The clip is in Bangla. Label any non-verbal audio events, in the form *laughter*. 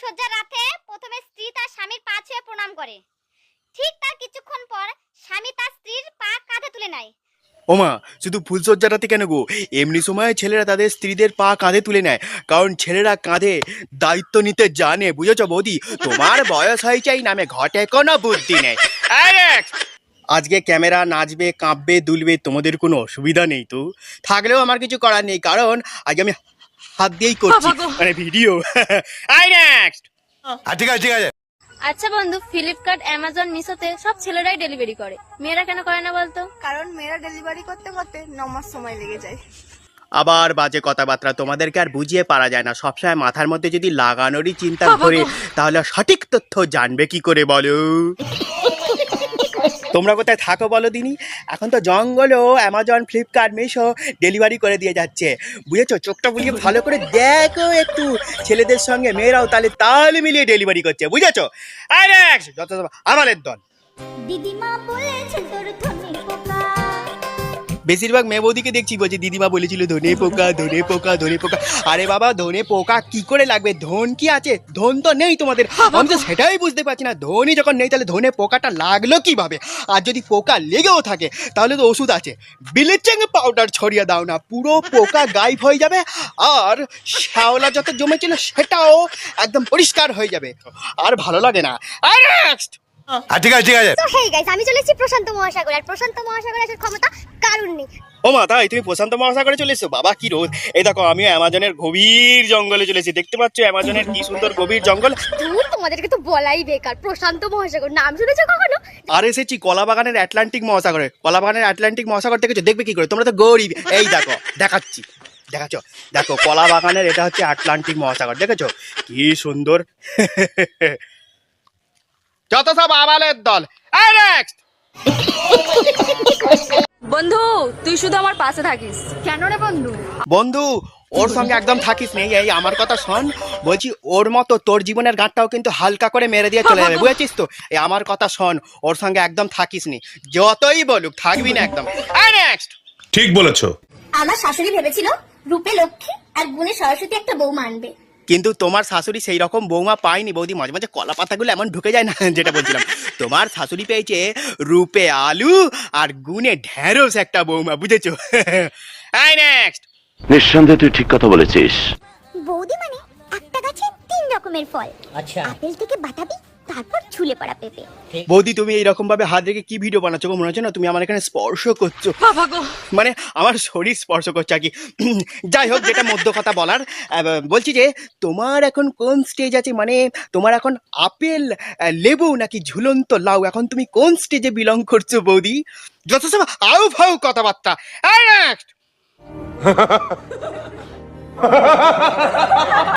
ফুলসজ্জার রাতে প্রথমে স্ত্রী তার স্বামীর পা ছুঁয়ে প্রণাম করে। ঠিক তার কিছুক্ষণ পর স্বামী তার স্ত্রীর পা কাঁধে তুলে নেয়। ওমা, শুধু ফুলসজ্জাটাতে কেন গো? এমনি সময় ছেলেরা তাদের স্ত্রীদের পা কাঁধে তুলে নেয়, কারণ ছেলেরা কাঁধে দায়িত্ব নিতে জানে, বুঝেছ বৌদি? তোমার বয়স হয়েছে এই নামে ঘটে কোনো বুদ্ধি নেই। আজকে ক্যামেরা নাচবে, কাঁপবে, দুলবে, তোমাদের কোনো অসুবিধা নেই তো? থাকলেও আমার কিছু করার নেই, কারণ আজকে আমি হাত দিয়েই করছি। মানে ভিডিও। *laughs* আই নেক্সট ঠিক আছে ঠিক আছে। আচ্ছা বন্ধু ফ্লিপকার্ট অ্যামাজন মিশোতে সব ছেলেরাই ডেলিভারি করে। মেয়েরা কেন করে না বলতো? কারণ মেয়েরা ডেলিভারি করতে করতে নমাস সময় লেগে যায়। আবার বাজে কথাবার্তা তোমাদেরকে আর বুঝিয়ে পারা যায় না। সবসময় মাথার মধ্যে যদি লাগানোরই চিন্তা করে তাহলে সঠিক তথ্য জানবে কি করে বলো? তোমরা কোথায় থাকো বলো দিনই এখন তো জঙ্গলও অ্যামাজন ফ্লিপকার্ট মিশো ডেলিভারি করে দিয়ে যাচ্ছে। বুঝেছ? চোখটা বুঝিয়ে ভালো করে দেখো একটু। ছেলেদের সঙ্গে মেয়েরাও তাহলে তাল মিলিয়ে ডেলিভারি করছে, বুঝেছ? যত আমাদের দল। দিদিমা বলেছে তোর বেশিরভাগ মেয়ে বৌদিকে দেখছি বলছে দিদিমা বলেছিল ধনে পোকা ধনে পোকা ধনে পোকা। আরে বাবা ধনে পোকা কি করে লাগবে? ধন কি আছে? ধন তো নেই তোমাদের। আমি তো সেটাই বুঝতে পারছি না। ধনই যখন নেই তাহলে ধনে পোকাটা লাগল কীভাবে? আর যদি পোকা লেগেও থাকে তাহলে তো ওষুধ আছে। ব্লিচিং পাউডার ছড়িয়ে দাও না পুরো পোকা গায়েব হয়ে যাবে আর শ্যাওলা যত জমেছিল সেটাও একদম পরিষ্কার হয়ে যাবে। আর ভালো লাগে না। আর next! হ্যাঁ ঠিক আছে ঠিক আছে। তো হেই গাইস আমি চলে এসেছি প্রশান্ত মহাসাগর। আর প্রশান্ত মহাসাগরে আসার ক্ষমতা কারুর নেই? ও মা তাই তুমি প্রশান্ত মহাসাগরে চলে এসছো? বাবা কি রোদ। এই দেখো আমিও অ্যামাজনের গভীর জঙ্গলে চলে এসেছি। দেখতে পাচ্ছ অ্যামাজনের কি সুন্দর গভীর জঙ্গল? দূর তোমাদেরকে তো বলাই বেকার। প্রশান্ত মহাসাগর নাম শুনেছো কখনো? আর এসেছি কলা বাগানের আটলান্টিক মহাসাগরে? কলা বাগানের আটলান্টিক মহাসাগর দেখেছ? দেখবে কি করে? তোমরা তো গরিব। এই দেখো দেখাচ্ছি। দেখাচ্ছ? দেখো কলা বাগানের এটা হচ্ছে আটলান্টিক মহাসাগর দেখেছ? কি সুন্দর। *laughs* যত সব আবালের দল। বন্ধু তুই শুধু আমার পাশে থাকিস। কেন রে বন্ধু? বন্ধু ওর সঙ্গে একদম থাকিস নেই এই আমার কথা শোন। বলছি ওর মতো তোর জীবনের গাঁটটাও কিন্তু হালকা করে মেরে দিয়ে চলে যাবে বুঝেছিস তো? এই আমার কথা শোন ওর সঙ্গে একদম থাকিস নি। যতই বলুক থাকবি না একদম। নেক্সট ঠিক বলেছ। আমার শাশুড়ি ভেবেছিল রূপে লক্ষ্মী আর গুণে সরস্বতী একটা বউ মানবে। কিন্তু তোমার শাশুড়ি সেই রকম বৌমা পায়নি বৌদি মাঝে মাঝে কলা পাতাগুলো এমন ঢুকে যায় না *laughs* যেটা বলছিলাম। তোমার শাশুড়ি পেয়েছে রূপে আলু আর গুনে ঢেঁড়স একটা বৌমা বুঝেছ? *laughs* আই নেক্সট নিঃসন্দেহে তুই ঠিক কথা বলেছিস। বৌদি মানে একটা গাছে তিন রকমের ফল। আচ্ছা। আপেল থেকে বাতাবি তারপর ঝুলে পড়া পেঁপে। বৌদি তুমি এইরকম ভাবে হাত রেখে কি ভিডিও বানাচ্ছো গো? মনে হচ্ছে না তুমি আমার এখানে স্পর্শ করছ। মানে আমার শরীর স্পর্শ করছে আর কি। যাই হোক যেটা মধ্য কথা বলার বলছি যে তোমার এখন কোন স্টেজ আছে? মানে তোমার এখন আপেল লেবু নাকি ঝুলন্ত লাউ? এখন তুমি কোন স্টেজে বিলং করছ বৌদি? যত সব আউ ফাউ কথাবার্তা। next! *laughs*